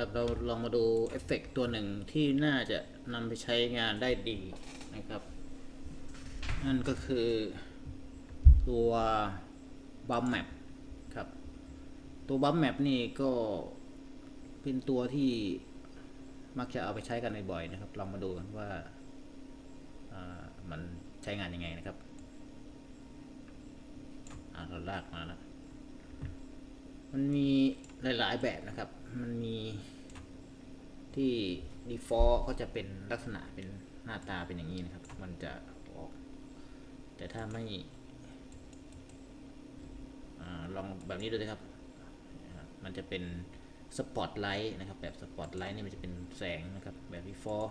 ครับเราลองมาดูเอฟเฟกต์ตัวหนึ่งที่น่าจะนำไปใช้งานได้ดีนะครับ นั่นก็คือตัวบัมแมปครับ ตัวบัมแมปนี่ก็เป็นตัวที่มักจะเอาไปใช้กันบ่อยๆนะครับ ลองมาดูกันว่าามันใช้งานยังไงนะครับเราลากมาแล้วมันมีหลายๆแบบนะครับ มันมีที่ default ก็จะเป็นลักษณะเป็นหน้าตาเป็นอย่างนี้นะครับ มันจะออก แต่ถ้าไม่อลองแบบนี้ดูเลยครับ มันจะเป็นสปอตไลท์นะครับ แบบสปอตไลท์นี่มันจะเป็นแสงนะครับ แบบ default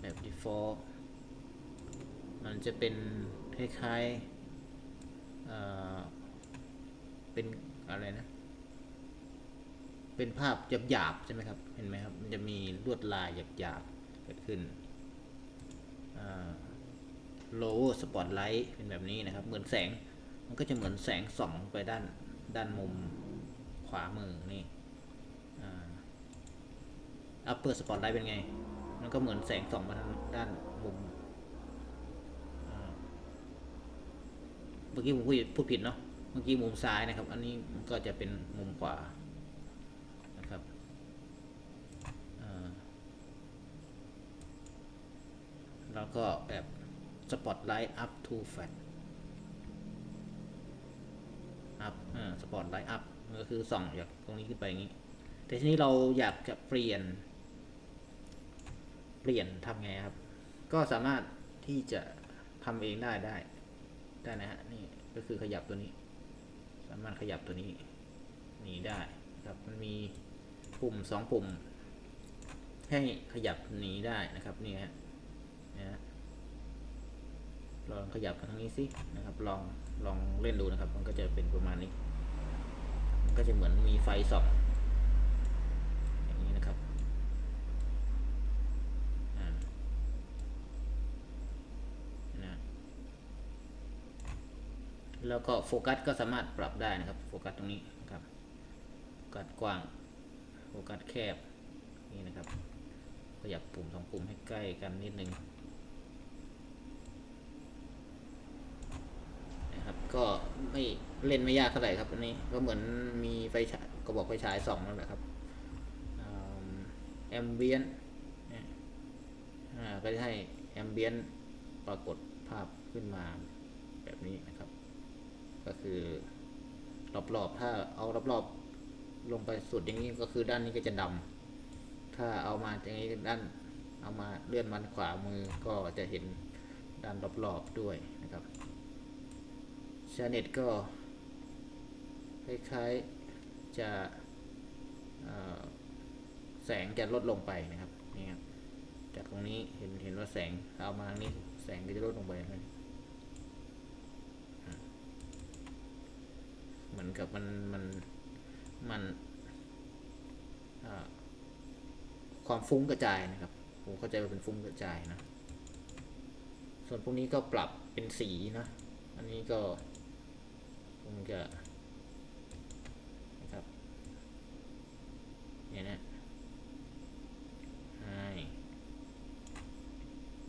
แบบ default มันจะเป็นคล้ายๆอ่าเป็นอะไรนะ เป็นภาพหยาบๆใช่ไหมครับ เห็นไหมครับ มันจะมีลวดลายหยาบๆเกิดขึ้น lower spotlight เป็นแบบนี้นะครับ เหมือนแสง มันก็จะเหมือนแสงส่องไปด้าน ด้านมุมขวามือนี่อ่า upper spotlight เป็นไง มันก็เหมือนแสงส่องมาทางด้านมุม เมื่อกี้ผมพูดผิดเนาะ เมื่อกี้มุมซ้ายนะครับ อันนี้ก็จะเป็นมุมขวานะครับอ่า แล้วก็แบบ spotlight up to flat up อ่า spotlight up ก็คือส่องจากตรงนี้ขึ้นไปอย่างนี้ แต่ทีนี้เราอยากจะเปลี่ยน เปลี่ยนทำไงครับ ก็สามารถที่จะทำเองได้ได้ได้นะฮะนี่ก็คือขยับตัวนี้ สามารถขยับตัวนี้หนีได้ครับมันมีปุ่มสองปุ่ม ให้ขยับหนีได้นะครับนี่ฮะ ลองขยับมาทางนี้สินะครับ ลองลองเล่นดูนะครับ มันก็จะเป็นประมาณนี้ มันก็จะเหมือนมีไฟส่องอย่างนี้นะครับนะแล้วก็โฟกัสก็สามารถปรับได้นะครับ โฟกัสตรงนี้นะครับโฟกัสกว้างโฟกัสแคบนี่นะครับขยับปุ่มสองปุ่มให้ใกล้กันนิดนึงนะครับ ก็ไม่เล่นไม่ยากเท่าไหร่ครับอันนี้ก็เหมือนมีไฟฉายกระบอกไฟฉายสองนั่นแหละครับแอมเบียนก็จะให้แอมเบียนปรากฏภาพขึ้นมาแบบนี้นะครับ ก็คือรอบๆถ้าเอารอบๆลงไปสุดอย่างนี้ก็คือด้านนี้ก็จะดำถ้าเอามาอย่างนี้ด้านเอามาเลื่อนมันขวามือก็จะเห็นด้านรอบๆด้วยนะครับ ชาเน็ตก็คล้ายๆจะแสงจะลดลงไปนะครับนี่ครับจากตรงนี้เห็นเห็นว่าแสงเอามาทางนี้แสงก็จะลดลงไปนะเหมือนกับมันมันมันความฟุ้งกระจายนะครับผมเข้าใจว่าเป็นฟุ้งกระจายนะส่วนพวกนี้ก็ปรับเป็นสีนะ อันนี้ก็ คงจะนะครับเนี่ยนะให้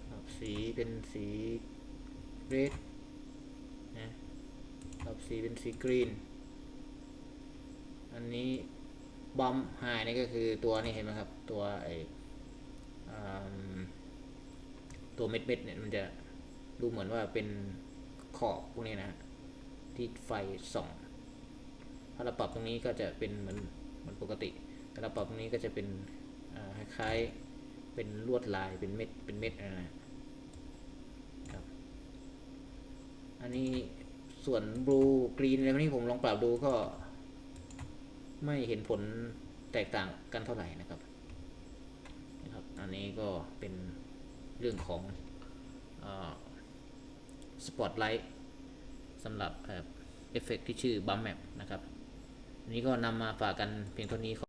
ปรับสีเป็นสีเรดนะปรับสีเป็นสีกรีน อันนี้บอมไฮนี่ก็คือตัวนี้เห็นไหมครับ ตัวไอตัวเม็ดเม็ดเนี่ยมันจะดูเหมือนว่าเป็นขอบพวกนี้นะฮะ ที่ไฟส่องถ้าเราปรับตรงนี้ก็จะเป็นเหมือนเหมือนปกติแต่เราปรับตรงนี้ก็จะเป็นคล้ายๆเป็นลวดลายเป็นเม็ดเป็นเม็ดนะฮะครับอันนี้ส่วนบลูกรีนอะไรพวกนี้ผมลองปรับดูก็ไม่เห็นผลแตกต่างกันเท่าไหร่นะครับนะครับ อันนี้ก็เป็นเรื่องของสปอตไลท์ สำหรับเอฟเฟกที่ชื่อบัมแมปนะครับอันนี้ก็นำมาฝากกันเพียงเท่านี้ขอ